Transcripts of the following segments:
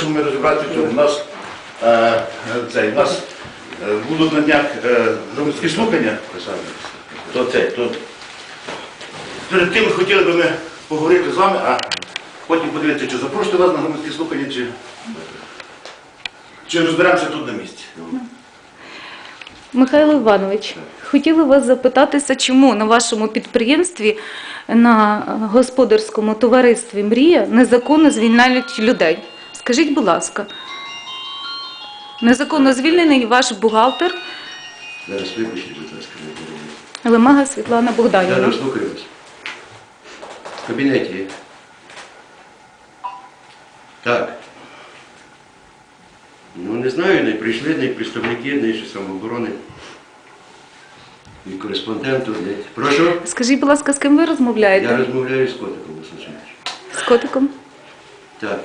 хочемо ми розібратися в. У нас, е, цей, у нас е, будуть на днях е, громадські слухання, то це, то перед тим хотіли би ми поговорити з вами, а потім подивитися, чи запрошувати вас на громадські слухання, чи, чи розберемося тут на місці. Михайло Іванович, хотіли вас запитатися, чому на вашому підприємстві на господарському товаристві Мрія незаконно звільняють людей. Скажіть, будь ласка, незаконно звільнений ваш бухгалтер Зараз вибачте, будь ласка, не перебив. Лемага Світлана Я Богданівна. розслухаю вас. В кабінеті. є? Так. Ну, не знаю, не прийшли, не представники, не ще самооборони. І кореспонденту. Прошу. Скажіть, будь ласка, з ким ви Я розмовляєте? розмовляю з котиком Васильович. З котиком? Так.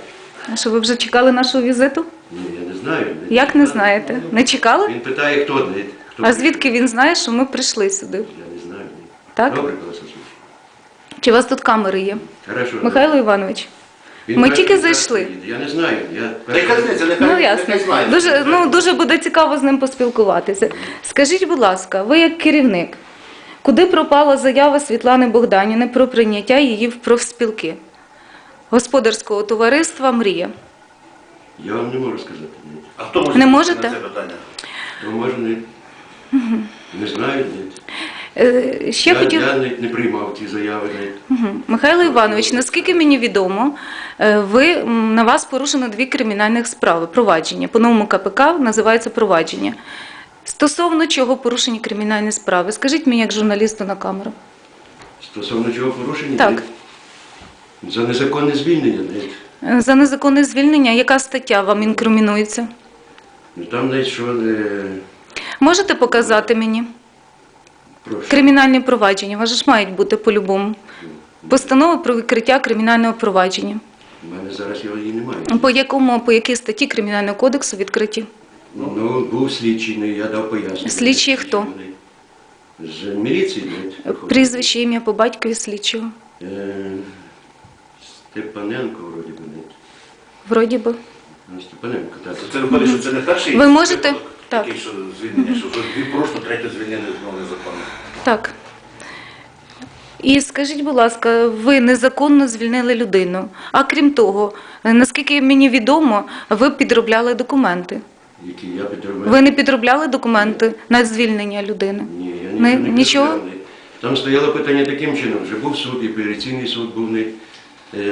А що ви вже чекали нашого візиту? Ні, я не знаю. Як не знаєте? Не чекали? Він питає, хто не. Хто А звідки він знає, що ми прийшли сюди? Я не знаю. ні. Так? Добре, Васильович. Чи у вас тут камери є? Хорошо. Михайло Іванович? Він ми перший тільки раз зайшли. приїде. Я не знаю. Я Та яка різниця, нехай, Ну ясно. нехай знає. Дуже, ну, дуже буде цікаво з ним поспілкуватися. Скажіть, будь ласка, ви як керівник, куди пропала заява Світлани Богданіни про прийняття її в профспілки господарського товариства Мрія? Я вам не можу сказати. Ні. А хто може Не можете? на це питання? То може не, не знаю. Ні. Е, Ще я, хотів... я не, не приймав ці заяви. Мгм. Михайло Іванович, наскільки мені відомо, е, ви м, на вас порушено дві кримінальних справи. Провадження по новому КПК називається провадження. Стосовно чого порушені кримінальні справи? Скажіть мені як журналісту на камеру. Стосовно чого порушення? Так. Ні. За незаконне звільнення. Е, За незаконне звільнення, яка стаття вам інкримінується? Ну, там навіть що не Можете показати мені прошу. кримінальні провадження? У вас же ж мають бути по-любому. Постанова про відкриття кримінального провадження. У мене зараз його її немає. По якому, по якій статті кримінального кодексу відкриті? Ну, був слідчий, ну, я дав пояснення. Слідчий хто? З міліції. Прізвище, ім'я по батькові слідчого. Е, Степаненко, вроді би. ні. Вроді би. Ну, Степаненко, так. Це виходить, що це не перший Ви можете- випадок так. такий, що звільнення, що вже дві порушено, третє звільнення знову незаконно. Так. І скажіть, будь ласка, ви незаконно звільнили людину. А крім того, е, наскільки мені відомо, ви підробляли документи. Які я підробив. Ви не підробляли документи на звільнення людини? Ні, я Не- нічого не нічого? підробляв. Там стояло питання таким чином, вже був суд, і апеляційний суд був не,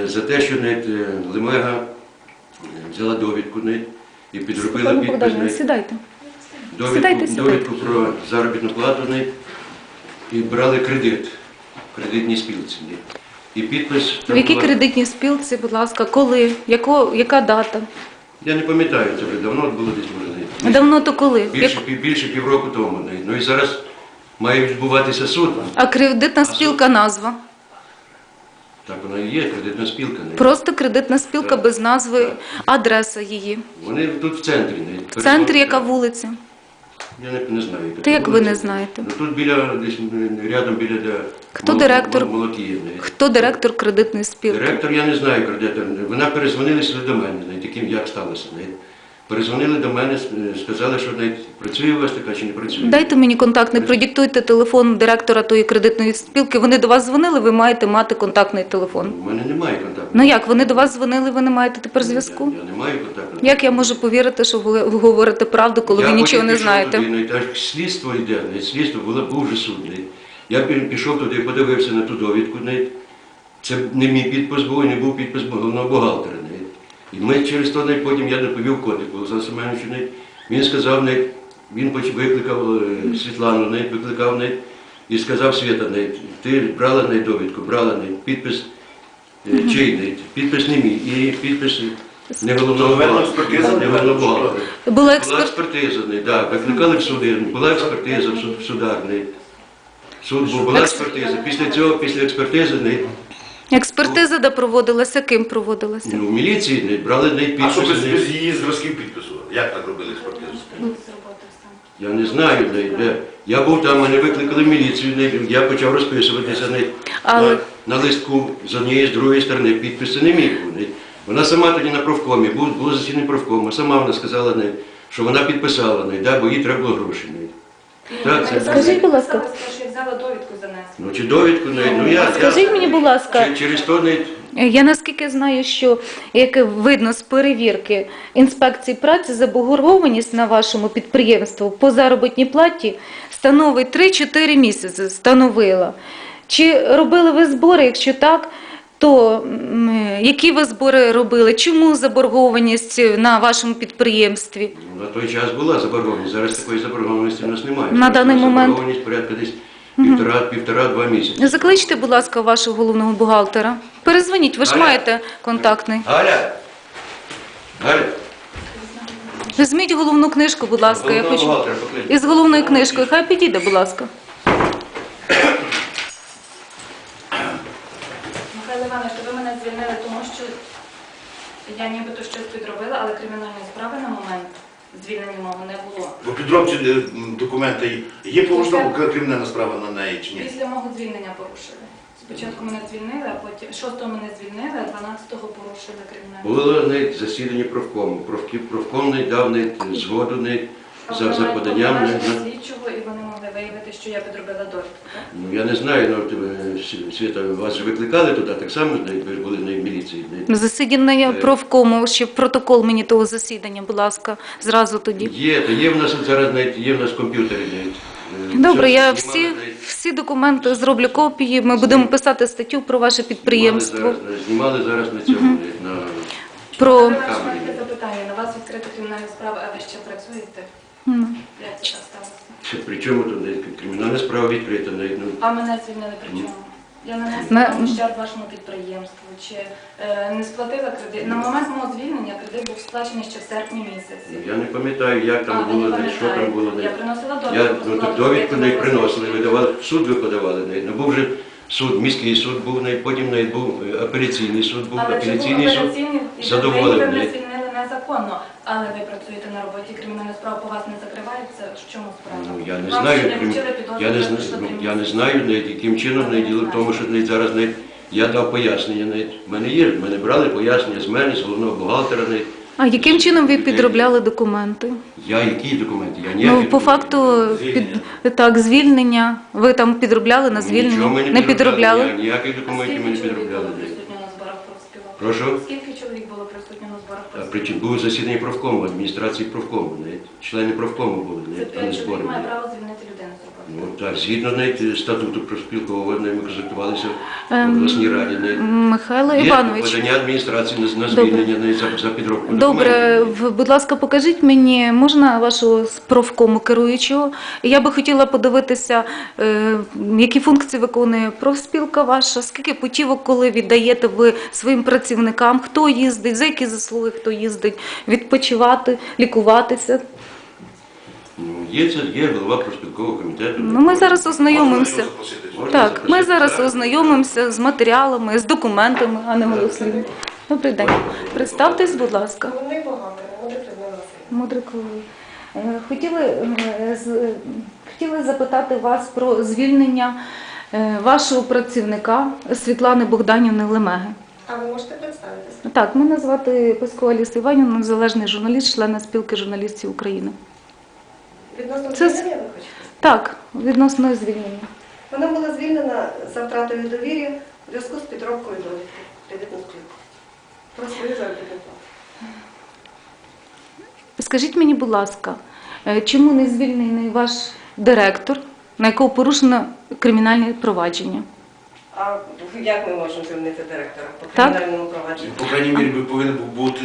за те, що не, е, Лемега е, взяла довідку не, і підробила підпис. Сідайте. довідку, сідайте, сідайте. довідку про заробітну плату не, і брали кредит в кредитній спілці. Не. І підпис. В якій була- кредитній спілці, будь ласка, коли? Яко, яка дата? Я не пам'ятаю, це вже давно було десь може. не. Давно то коли? Більше, Як- пів- більше півроку тому. Ну і зараз має відбуватися суд. А кредитна спілка назва? Так воно і є, кредитна спілка. Не. Просто кредитна спілка Так. без назви, Так. адреса її. Вони тут в центрі. Не. В центрі яка вулиця? Я не, не знаю. яка Та як ви вулиця. не знаєте? Ну тут біля, десь м, рядом біля де Хто Мол- директор? Мол- не. Хто директор кредитної спілки? Директор, я не знаю кредитор. Вона перезвонилася до мене, не таким як сталося. Не. Перезвонили до мене, сказали, що працює у вас така чи не працює. Дайте мені контактний, продиктуйте телефон директора тої кредитної спілки. Вони до вас дзвонили, ви маєте мати контактний телефон. У мене немає контакту. Ну як, вони до вас дзвонили, ви не маєте тепер зв'язку? Я, я не маю контакту. Як я можу повірити, що ви говорите правду, коли Я ви нічого не знаєте? Туди, ну, так слідство йде, не, слідство було, був вже суд. Не. Я пішов туди, подивився на ту довідку. Не. Це не мій підпис був, не був підпис головного бухгалтера. Не. І ми через то не, потім я доповів котику Олександру Семеновичу. Він сказав, не, він викликав е, Світлану, не, викликав не, і сказав Світа, не, ти брала не довідку, брала не, підпис е, чий не, підпис не мій, і підпис не головного Доведена бухгалтера. Не головного. Була Була експертиза, не, да, викликали в суди, була експертиза в суд, в судах, не. Суд був, була експертиза. Після цього, після експертизи, не, Експертиза де проводилася, ким проводилася? ну, в міліції не, брали не А що без, підписи. без її зразків підпису? Як так робили експертизу? я не знаю, не, де. Я був там, мене викликали в міліцію, я почав розписуватися не, Але- на, на листку з однієї, з другої сторони, підписи не міг. Вона сама тоді на профкомі, було, було засідання профкому, сама вона сказала, не, що вона підписала, не, да, бо їй треба було гроші. Не. Так, це- Скажіть, будь ласка. що я взяла довідку занесла. Ну чи довідку, не, ну я, Скажіть я мені, будь ласка, чи- через то не, Я наскільки знаю, що як видно з перевірки інспекції праці, заборгованість на вашому підприємстві по заробітній платі становить 3-4 місяці. Становила. Чи робили ви збори? Якщо так, то які ви збори робили? Чому заборгованість на вашому підприємстві? на той час була заборгованість, зараз такої заборгованості у нас немає. На Зараз даний момент- Заборгованість порядка десь півтора, півтора-два місяці. Закличте, будь ласка, вашого головного бухгалтера. Перезвоніть, ви ж Галя. маєте контактний. Галя! Галя! Візьміть головну книжку, будь ласка. Я Головного хочу бухгалтера покличте. із головною книжкою. Хай підійде, будь ласка. Михайло Іванович, то ви мене звільнили, тому що я нібито щось підробила, але кримінальної справи на момент звільнення мого не було. Бо підробці е, м, документи є порушена кримінальна справа на неї чи ні? Після мого звільнення порушили. Спочатку мене звільнили, а потім 6-го мене звільнили, а 12-го порушили кримінальну Було не засідання профкому. Профкі- Профком не дав не згоду не за, за поданням. Не, на- слідчого, і вони могли виявити, що я підробила довідку. так? ну, я не знаю, ну, тебе, Сві- Світа, вас же викликали туди, так само не, ви ж були не в міліції. Не. Засідання Е. профкому, ще протокол мені того засідання, будь ласка, зразу тоді. Є, то є в нас зараз навіть, є в нас комп'ютери. навіть. Е, Добре, я знімали всі, навіть. всі документи зроблю копії. Ми будемо писати статтю про ваше підприємство. Знімали зараз, знімали зараз на цьому, на Про маєте таке запитання, на вас відкрита кримінальна справа, а ви ще працюєте? Сталося? Чи при чому тут навіть кримінальна справа відкрита, навіть, ну, А мене звільнили при чому? Я не На- нанесла ущерб вашому підприємству, чи е, не сплатила кредит. На момент мого звільнення кредит був сплачений ще в серпні місяці. я не пам'ятаю, як там ви було, не що там було. Я приносила довідку. Я ну, довідку не приносили, видавали, суд ви подавали. навіть. Ну, був же суд, міський суд був, навіть, потім навіть був е, апеляційний суд, був Але чи був апеляційний суд. апеляційний, задоволений. звільнили незаконно, але ви працюєте на роботі, кримінальна справа по вас не закривається. В чому справа? Ну, я не Вам знаю, ще не крім- вручили підозру, я не пройшли ну, три я не місяці. знаю, навіть, яким чином навіть діло в тому, що навіть зараз навіть, я дав пояснення. Навіть. В мене є, в мене брали пояснення з мене, з головного бухгалтера. Навіть. а яким чином ви підробляли документи? Я які документи? Я ніякі Ну, по документи. факту Звільнення. під так, звільнення. Ви там підробляли на Нічого ми звільнення? Не Я підробляли? ніяких документів ми не скільки чоловік підробляли. було присутньо на зборах профспілок? Прошу? Скільки профспілок? причому засідання профкому, адміністрації профкому, навіть. члени профкому були, навіть, а не збори. Звільнити людину з роботи. Ну так, згідно навіть статуту профспілкового, ми консультувалися в Ем, обласній раді. навіть. Михайло Є Іванович. подання адміністрації на, на Добре. звільнення навіть за, за підробку Добре, документів. в- будь ласка, покажіть мені, можна вашого з профкому керуючого? Я би хотіла подивитися, е, які функції виконує профспілка ваша, скільки путівок, коли віддаєте ви своїм працівникам, хто їздить, за які заслуги хто їздить, відпочивати, лікуватися. Є, це, є голова профспілкового комітету. Ну, ми зараз ознайомимося. Так, ми зараз ознайомимося з матеріалами, з документами, а не голослівно. Добрий день. Представтесь, будь ласка. Головний бухгалтер, Мудрик Людмила Васильівна. Мудрик, е, хотіли, е, хотіли запитати вас про звільнення е, вашого працівника Світлани Богданівни Лемеги. А ви можете представитися? Так, мене звати Пескова Аліса Іванівна, незалежний журналіст, члена спілки журналістів України. Відносно Це звільнення ви хочете? Так, відносно звільнення. Вона була звільнена за втратою довір'я в зв'язку з підробкою довідки кредитну спілку. Про свою заробітну плату. Скажіть мені, будь ласка, е, чому не звільнений ваш директор, на якого порушено кримінальне провадження? А як ми можемо звільнити директора по Так. кримінальному провадженню? По крайній мірі, повинен був бути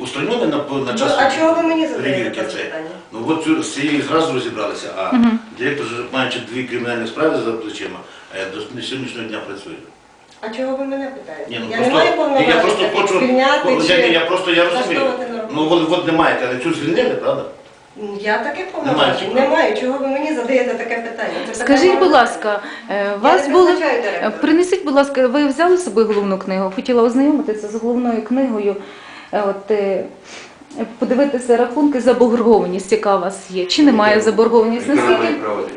устранений на, на час. Ну, а чого ви мені задаєте це. питання? Ну от цю- з цією зразу розібралися, а директор, маючи дві кримінальні справи за плечима, е, до сьогоднішнього дня працює. А чого ви мене питаєте? Ні, ну, я просто- не маю ні, повноважень я просто хочу, звільняти ну, чи я, я просто я розумію. влаштовувати на роботу. Ну от, от не маєте, але цю звільнили, правда? Ну, Я Немає повноважень не маю. Чого ви мені задаєте таке питання? Це Скажіть, будь ласка, е, вас не були призначаю директора. Принесіть, будь ласка, ви взяли з собою головну книгу? Хотіла ознайомитися з головною книгою. Е, От е, подивитися рахунки заборгованість, яка у вас є. Чи немає заборгованість? Наскільки?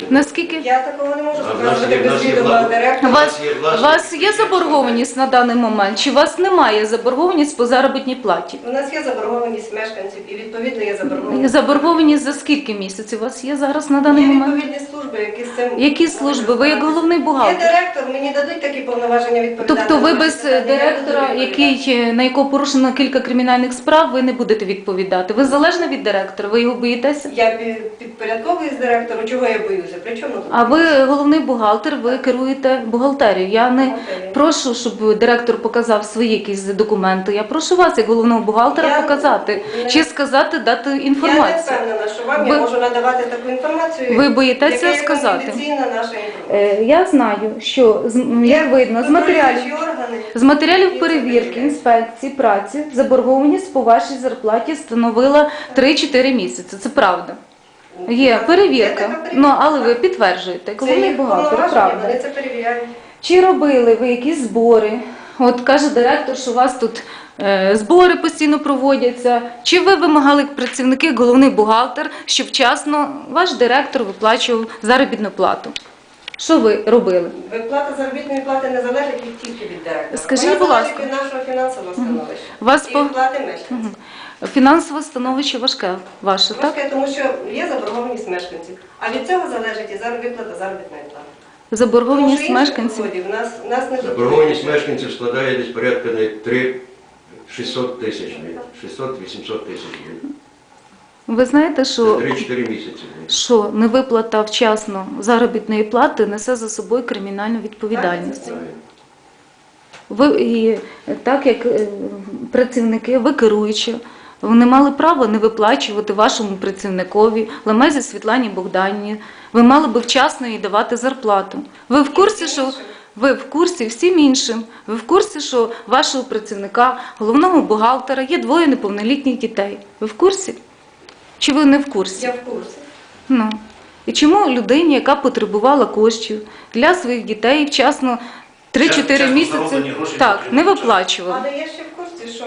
Наскільки? Я такого не можу сказати без відома. У директора. вас, є у вас є заборгованість на даний момент? Чи у вас немає заборгованість по заробітній платі? У нас є заборгованість мешканців і відповідно є заборгованість. Заборгованість за скільки місяців у вас є зараз на даний Є момент? відповідні служби, які з цим... Які служби? Ви як головний Є бухгалтер. директор, мені дадуть такі повноваження відповідати. Тобто ви на без питання, я директора, буду відповідати. який е, на якого порушено кілька кримінальних справ, ви не будете відповідати. Ви залежні від директора, ви його боїтеся? Я пі- підпорядковуюсь директору, чого я боюся? При чому тут? А ви головний бухгалтер, ви керуєте бухгалтерією. Я не Бухгалтерією. прошу, щоб директор показав свої якісь документи. Я прошу вас, як головного бухгалтера, Я показати не- чи сказати, дати Я не інформацію. впевнена, що вам Ви- я можу надавати таку інформацію. Ви боїтеся яка є сказати? конфіденційна наша інформація. Е, Я знаю, що з- м, як видно з матеріалів. Контролюючі органи. З матеріалів перевірки інспекції праці заборгованість по вашій зарплаті становила 3-4 місяці. Це правда. Є перевірка. Ну але ви підтверджуєте, головний бухгалтер, правда. Вони це перевіряють. Чи робили ви якісь збори? От каже директор, що у вас тут е, збори постійно проводяться. Чи ви вимагали як працівники, головний бухгалтер, щоб вчасно ваш директор виплачував заробітну плату? Що ви робили? Виплата заробітної плати не залежить від тільки від директора. Скажіть, Вона будь залежить ласка. від нашого фінансового становища. Вас І по- від плати мешканців. Фінансове становище важке ваше, так? Важке, тому що є заборгованість мешканців. А від цього залежить і зар- виплата заробітної плати. Заборгованість мешканців. доходів нас, нас не Заборгованість мешканців складає десь порядка не 3 600 тисяч, 600-800 тисяч. Ви знаєте, Це що 3-4 місяці. що невиплата вчасно заробітної плати несе за собою кримінальну відповідальність. Ви і так як е, працівники, ви керуючі, вони мали право не виплачувати вашому працівникові Лемезі Світлані Богдані. Ви мали би вчасно їй давати зарплату. Ви в курсі, що ви в курсі всім іншим. Ви в курсі, що вашого працівника, головного бухгалтера, є двоє неповнолітніх дітей. Ви в курсі? Чи ви не в курсі? Я в курсі. Ну. І чому людині, яка потребувала коштів для своїх дітей, вчасно 3-4 місяці гроші так, не виплачували? Але я ще в курсі, що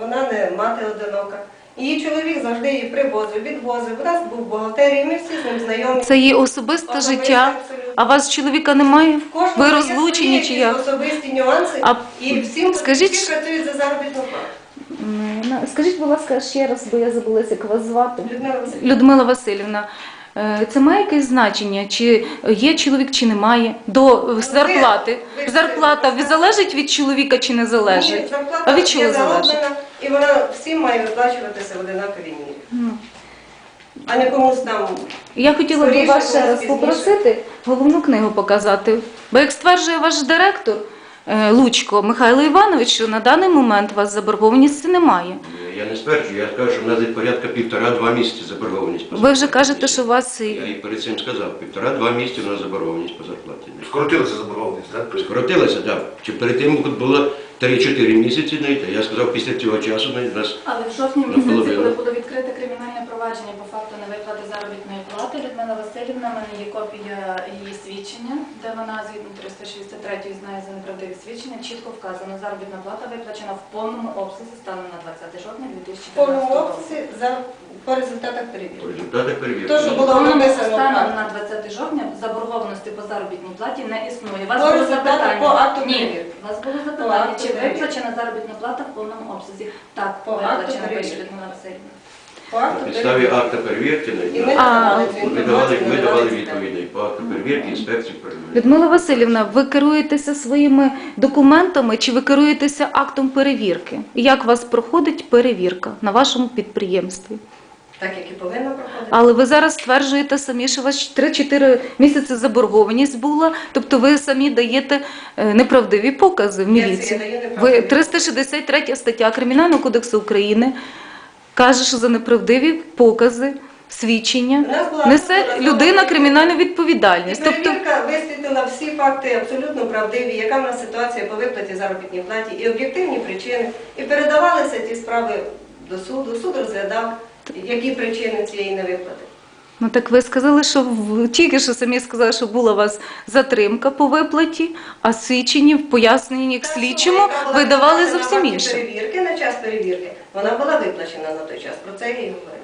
вона не мати одинока. Її чоловік завжди її привозив, відвозив. У нас був в бухгалтерії, ми всі з ним знайомі. Це її особисте Особисте життя. абсолютно. А вас чоловіка немає? В кожного Ви розлучені чи як? особисті нюанси, А і всім скажіть, всі працюють за заробітну плату. Скажіть, будь ласка, ще раз, бо я забулася, як вас звати. Людмила Васильівна. Людмила Васильівна. е, Це має якесь значення, чи є чоловік, чи немає до зарплати? Ну, ви- Зарплата залежить від чоловіка чи не Ні, залежить? зарплата А від чого залежить? І вона всім має виплачуватися в одинаковій мірі. А не комусь там. Я хотіла б Скоріше, вас ще раз пізніше. попросити головну книгу показати. Бо як стверджує ваш директор е, Лучко Михайло Іванович, що на даний момент у вас заборгованості немає. Я не стверджую, я кажу, що в нас десь порядка півтора-два місяці заборгованість. по Ви вже зарплаті. кажете, що у вас Я і- і перед цим сказав, півтора-два місяці у нас заборгованість по зарплаті. Скоротилася заборгованість, так? Скоротилася, так. Чи перед тим було 3-4 місяці, знаєте, я сказав, після цього часу знаєте, нас Але в жовтні місяці, коли було відкрите кримінальне провадження по факту невиплати заробітної плати, Людмила Васильівна, в мене є копія її свідчення, де вона згідно 363 знає за неправдиві свідчення, чітко вказано, заробітна плата виплачена в повному обсязі станом на 20 жовтня В 2015 повному обсязі за по результатах по перевірки. результатах перевірки. То, що було написано станом на 20 жовтня заборгованості по заробітній платі не існує. Вас По було результатах, запитання. по акту перевірки. У вас було запитання, чи виплачена заробітна плата в повному обсязі? Так, По виплачена, пише. Людмила Васильівна. На підставі акта перевірки, ми давали, ми давали відповіді по акту перевірки, інспекції перевірки. Людмила Васильівна, ви керуєтеся своїми документами чи ви керуєтеся актом перевірки? І Як у вас проходить перевірка на вашому підприємстві? Так, як і повинна проходити. Але ви зараз стверджуєте самі, що у вас 3-4 місяці заборгованість була, тобто ви самі даєте е, неправдиві покази в міліції. даю Ви 363 стаття Кримінального кодексу України каже, що за неправдиві покази, свідчення У нас була несе людина кримінальну І відповідальність. Тобто перевірка висвітлила всі факти абсолютно правдиві, яка в нас ситуація по виплаті заробітній платі, і об'єктивні причини. І передавалися ті справи до суду. Суд розглядав, які причини цієї невиплати. Ну так ви сказали, що в- тільки що самі сказали, що була у вас затримка по виплаті, а свідчені в поясненні к слідчому яка була ви давали зовсім на інше. Перевірки на час перевірки вона була виплачена на той час. Про це я і говорила.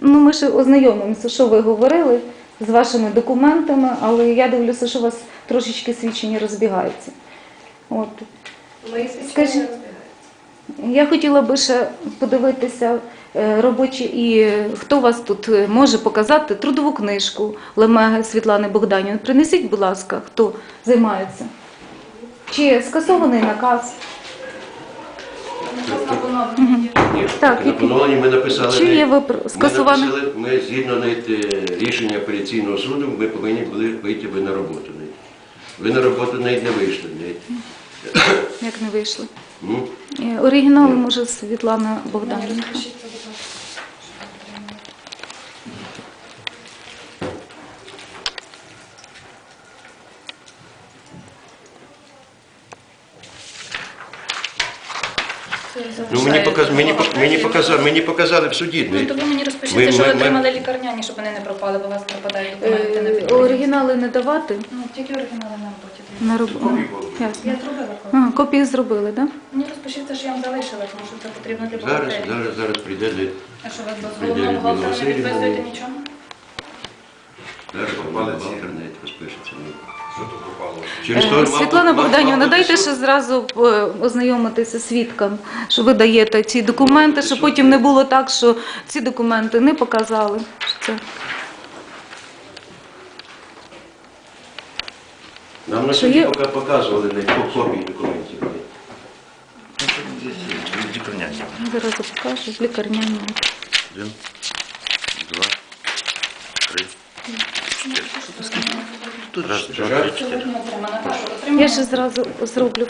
Ну, ми ще ознайомимося, що ви говорили з вашими документами, але я дивлюся, що у вас трошечки свідчення розбігаються. От. Мої свідчення Скажіть- розбігаються. Я хотіла би ще подивитися робочі і хто вас тут е, може показати трудову книжку Лемеги Світлани Богданівни. Принесіть, будь ласка, хто займається. Чи скасований наказ? Ні, Так, на ми написали. Чи є скасуваний? Ми, написали, ми згідно навіть, е, рішення апеляційного суду, ми повинні були вийти ви на роботу. навіть. Ви на роботу навіть не вийшли. навіть. Як не вийшли? Ну, Е, Оригінал може Світлана Мені Богданівна. Ну мені, показ, мені, мені, показали, мені показали в суді. Ну, то ви мені розпишіться, що ми- ви ми- отримали лікарняні, щоб вони не пропали, бо у вас пропадають документи на Е, підтримку. Оригінали не давати Ну, тільки оригінали на роботі. на роботу. Я зробила копію. А, копії зробили, так? Да? Мені розпишіться, що я вам залишила, тому що це потрібно для Зараз, бухгалтерії. зараз, зараз прийде де. А що ви без Прийде головного бухгалтера не Васильівна. підписуєте нічого? Зараз бухгалтер навіть розпишеться. Через Е, то, Світлана Богданівна, дайте ще зразу е, ознайомитися свідкам, що ви даєте ці документи, щоб потім не було так, що ці документи не показали. що Це. Нам на Що суді є? поки показували навіть по копії документів. Лікарняні. Зараз я покажу в лікарняному. Один, два, три, чотири. Тут раз, два, три, чотири. Я ще зразу зроблю